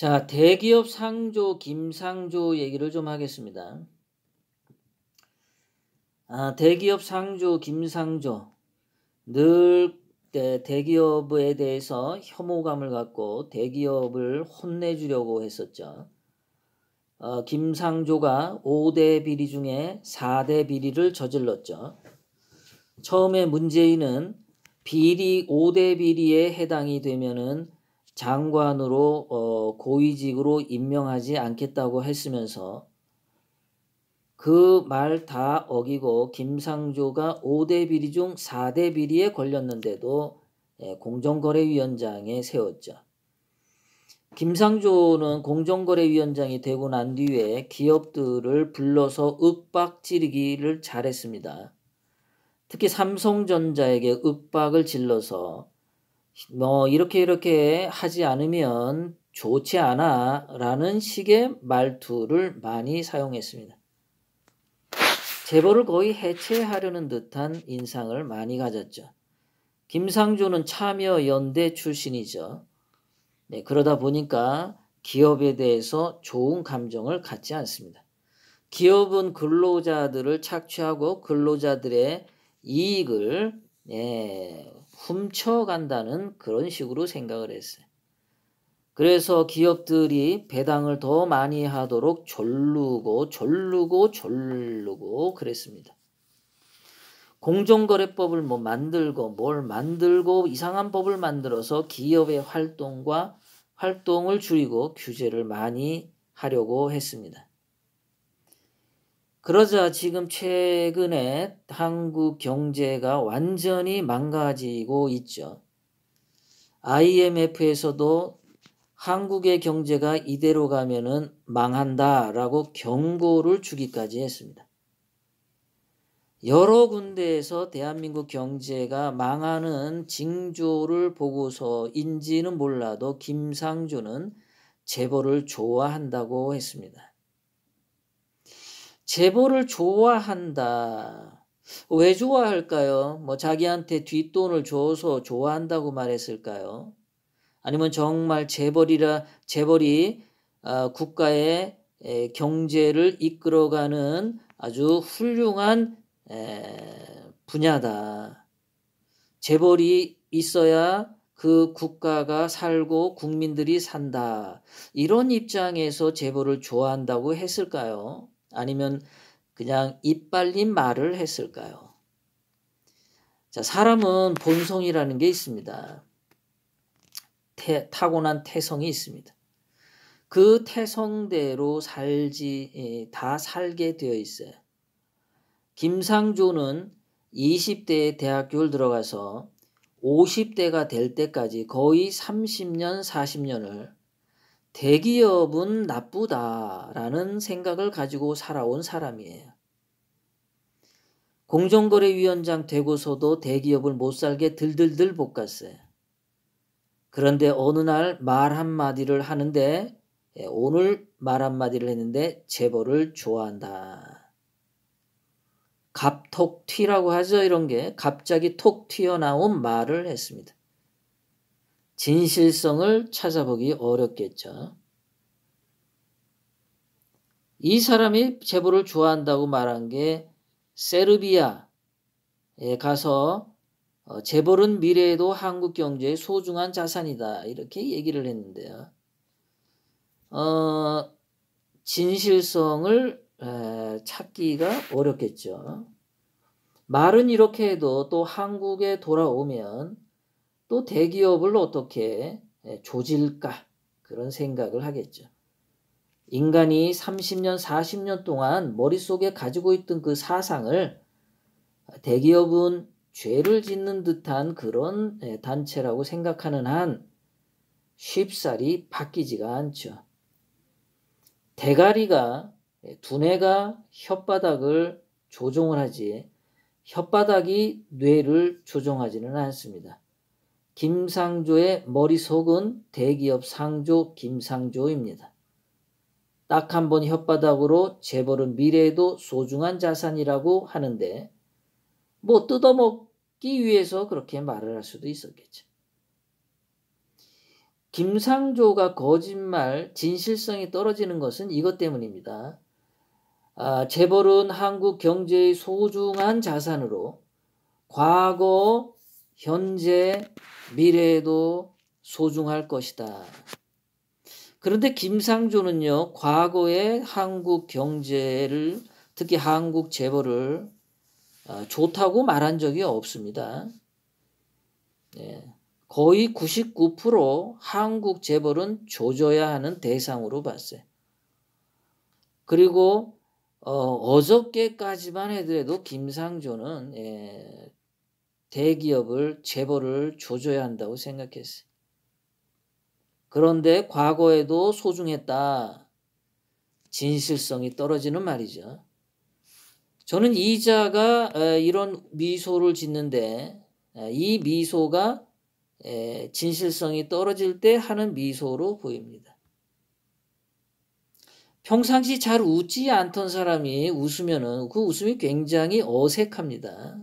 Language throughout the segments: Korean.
자, 대기업 상조 김상조 얘기를 좀 하겠습니다. 아, 대기업 상조 김상조 늘 대기업에 대해서 혐오감을 갖고 대기업을 혼내주려고 했었죠. 어, 김상조가 5대 비리 중에 4대 비리를 저질렀죠. 처음에 문재인은 비리 5대 비리에 해당이 되면은 장관으로 어, 고위직으로 임명하지 않겠다고 했으면서 그 말 다 어기고 김상조가 5대 비리 중 4대 비리에 걸렸는데도 예, 공정거래위원장에 세웠죠. 김상조는 공정거래위원장이 되고 난 뒤에 기업들을 불러서 윽박 지르기를 잘했습니다. 특히 삼성전자에게 윽박을 질러서 뭐 이렇게 이렇게 하지 않으면 좋지 않아 라는 식의 말투를 많이 사용했습니다. 재벌을 거의 해체하려는 듯한 인상을 많이 가졌죠. 김상조는 참여연대 출신이죠. 네, 그러다 보니까 기업에 대해서 좋은 감정을 갖지 않습니다. 기업은 근로자들을 착취하고 근로자들의 이익을 네, 훔쳐간다는 그런 식으로 생각을 했어요. 그래서 기업들이 배당을 더 많이 하도록 졸르고 졸르고 졸르고 그랬습니다. 공정거래법을 뭐 만들고 뭘 만들고 이상한 법을 만들어서 기업의 활동과 활동을 줄이고 규제를 많이 하려고 했습니다. 그러자 지금 최근에 한국 경제가 완전히 망가지고 있죠. IMF에서도 한국의 경제가 이대로 가면은 망한다라고 경고를 주기까지 했습니다. 여러 군데에서 대한민국 경제가 망하는 징조를 보고서인지는 몰라도 김상조는 재벌을 좋아한다고 했습니다. 재벌을 좋아한다. 왜 좋아할까요? 뭐 자기한테 뒷돈을 줘서 좋아한다고 말했을까요? 아니면 정말 재벌이라 재벌이 어, 국가의 경제를 이끌어가는 아주 훌륭한 분야다. 재벌이 있어야 그 국가가 살고 국민들이 산다. 이런 입장에서 재벌을 좋아한다고 했을까요? 아니면 그냥 이빨린 말을 했을까요? 자, 사람은 본성이라는 게 있습니다. 태, 타고난 태성이 있습니다. 그 태성대로 살지, 다 살게 되어 있어요. 김상조는 20대에 대학교를 들어가서 50대가 될 때까지 거의 30년, 40년을 대기업은 나쁘다라는 생각을 가지고 살아온 사람이에요. 공정거래위원장 되고서도 대기업을 못 살게 들들들 볶았어요. 그런데 어느 날 말 한마디를 하는데 예, 오늘 말 한마디를 했는데 재벌을 좋아한다. 갑톡 튀라고 하죠 이런 게 갑자기 톡 튀어나온 말을 했습니다. 진실성을 찾아보기 어렵겠죠. 이 사람이 재벌을 좋아한다고 말한 게 세르비아에 가서 어, 재벌은 미래에도 한국 경제의 소중한 자산이다 이렇게 얘기를 했는데요. 어, 진실성을 에, 찾기가 어렵겠죠. 말은 이렇게 해도 또 한국에 돌아오면 또 대기업을 어떻게 조질까 그런 생각을 하겠죠. 인간이 30년, 40년 동안 머릿속에 가지고 있던 그 사상을 대기업은 죄를 짓는 듯한 그런 단체라고 생각하는 한 쉽사리 바뀌지가 않죠. 대가리가 두뇌가 혓바닥을 조종을 하지 혓바닥이 뇌를 조종하지는 않습니다. 김상조의 머릿속은 대기업 상조 김상조입니다. 딱 한 번 혓바닥으로 재벌은 미래에도 소중한 자산이라고 하는데 뭐 뜯어먹기 위해서 그렇게 말을 할 수도 있었겠죠. 김상조가 거짓말, 진실성이 떨어지는 것은 이것 때문입니다. 아, 재벌은 한국 경제의 소중한 자산으로 과거, 현재, 미래에도 소중할 것이다. 그런데 김상조는요, 과거의 한국 경제를, 특히 한국 재벌을 아, 좋다고 말한 적이 없습니다. 네. 거의 99% 한국 재벌은 조져야 하는 대상으로 봤어요. 그리고 어, 어저께까지만 해도 김상조는 예, 대기업을 재벌을 조져야 한다고 생각했어요. 그런데 과거에도 소중했다. 진실성이 떨어지는 말이죠. 저는 이자가 이런 미소를 짓는데 이 미소가 진실성이 떨어질 때 하는 미소로 보입니다. 평상시 잘 웃지 않던 사람이 웃으면은 그 웃음이 굉장히 어색합니다.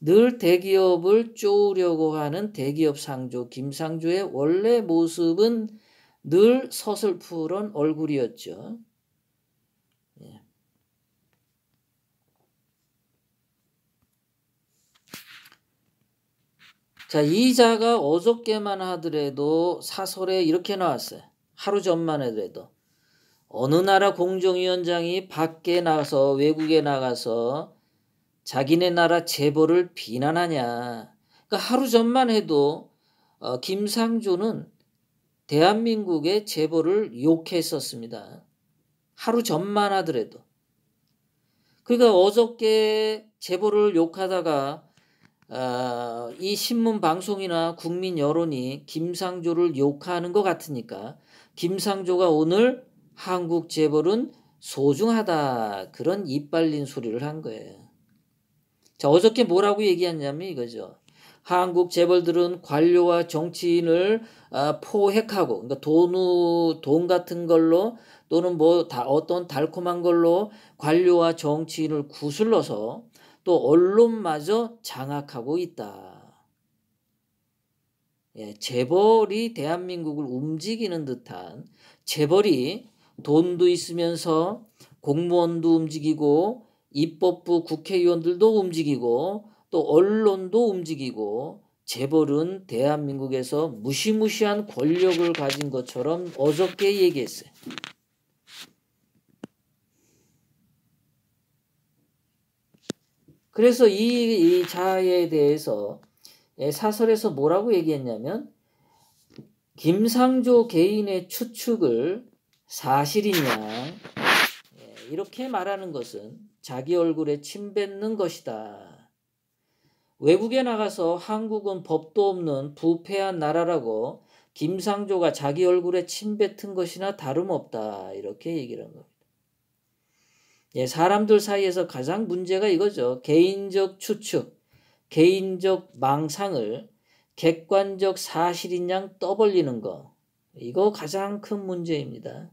늘 대기업을 쪼으려고 하는 대기업 상조 김상조의 원래 모습은 늘 서슬푸른 얼굴이었죠. 예. 자, 이자가 어저께만 하더라도 사설에 이렇게 나왔어요. 하루 전만 해도. 어느 나라 공정위원장이 밖에 나가서 외국에 나가서 자기네 나라 재벌을 비난하냐. 그러니까 하루 전만 해도 어, 김상조는 대한민국의 재벌을 욕했었습니다. 하루 전만 하더라도. 그러니까 어저께 재벌을 욕하다가 어, 이 신문 방송이나 국민 여론이 김상조를 욕하는 것 같으니까 김상조가 오늘 한국 재벌은 소중하다 그런 이빨린 소리를 한 거예요. 자, 어저께 뭐라고 얘기했냐면 이거죠. 한국 재벌들은 관료와 정치인을 아, 포획하고, 그러니까 돈, 돈 같은 걸로 또는 뭐 다 어떤 달콤한 걸로 관료와 정치인을 구슬러서 또 언론마저 장악하고 있다. 예, 재벌이 대한민국을 움직이는 듯한 재벌이 돈도 있으면서 공무원도 움직이고 입법부 국회의원들도 움직이고 또 언론도 움직이고 재벌은 대한민국에서 무시무시한 권력을 가진 것처럼 어저께 얘기했어요. 그래서 이, 이 자에 대해서 사설에서 뭐라고 얘기했냐면 김상조 개인의 추측을 사실이냐 이렇게 말하는 것은 자기 얼굴에 침 뱉는 것이다. 외국에 나가서 한국은 법도 없는 부패한 나라라고 김상조가 자기 얼굴에 침 뱉은 것이나 다름없다. 이렇게 얘기를 한 겁니다. 예, 사람들 사이에서 가장 문제가 이거죠. 개인적 추측, 개인적 망상을 객관적 사실인 양 떠벌리는 거. 이거 가장 큰 문제입니다.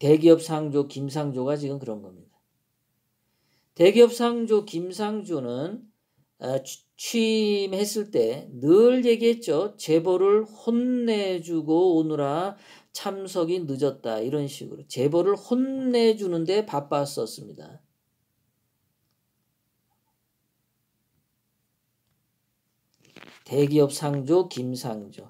대기업 상조 김상조가 지금 그런 겁니다. 대기업 상조 김상조는 아, 취임했을 때 늘 얘기했죠. 재벌을 혼내주고 오느라 참석이 늦었다. 이런 식으로. 재벌을 혼내주는데 바빴었습니다. 대기업 상조 김상조.